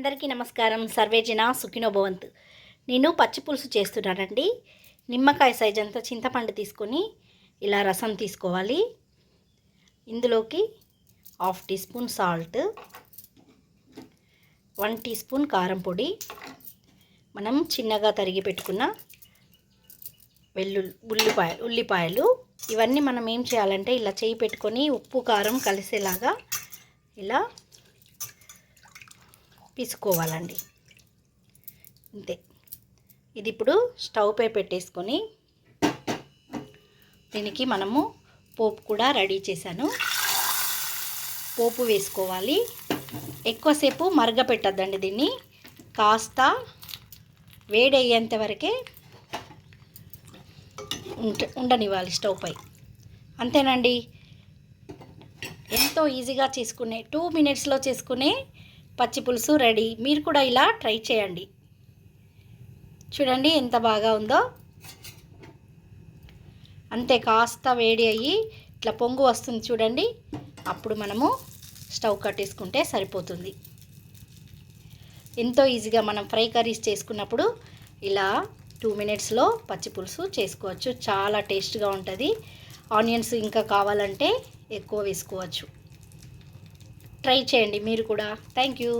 అందరికీ నమస్కారం. సర్వేజన సుఖినోభవంత్ నేను పచ్చి పులుసు చేస్తున్నానండి. నిమ్మకాయ సైజ్ అంతా చింతపండు తీసుకొని ఇలా రసం తీసుకోవాలి. ఇందులోకి half teaspoon salt one teaspoon కారం పొడి మనం చిన్నగా తరిగి పెట్టుకున్న వెల్లు ఉల్లిపాయ ఉల్లిపాయలు. ఇవన్నీ మనం ఏం చేయాలంటే ఇలా చేయి పెట్టుకొని ఉప్పు కారం కలిసేలాగా ఇలా పీసుకోవాలండి అంతే. ఇది ఇప్పుడు స్టవ్ పై పెట్టేసుకొని దీనికి మనము పోపు కూడా రెడీ చేశాను. పోపు వేసుకోవాలి. ఎక్కువసేపు మరగపెట్టద్దండి దీన్ని. కాస్త వేడయ్యేంత వరకే ఉంట ఉండనివ్వాలి స్టవ్ పై. అంతేనండి? ఎంతో ఈజీగా చేసుకునే టూ మినిట్స్లో చేసుకునే పచ్చి పులుసు రెడీ. మీరు కూడా ఇలా ట్రై చేయండి. చూడండి ఎంత బాగా ఉందో. అంతే కాస్త వేడి అయ్యి ఇట్లా పొంగు వస్తుంది చూడండి. అప్పుడు మనము స్టవ్ కట్టేసుకుంటే సరిపోతుంది. ఎంతో ఈజీగా మనం ఫ్రై కర్రీస్ చేసుకున్నప్పుడు ఇలా టూ మినిట్స్లో పచ్చి పులుసు చేసుకోవచ్చు. చాలా టేస్ట్గా ఉంటుంది. ఆనియన్స్ ఇంకా కావాలంటే ఎక్కువ వేసుకోవచ్చు. ట్రై చేయండి మీరు కూడా. Thank you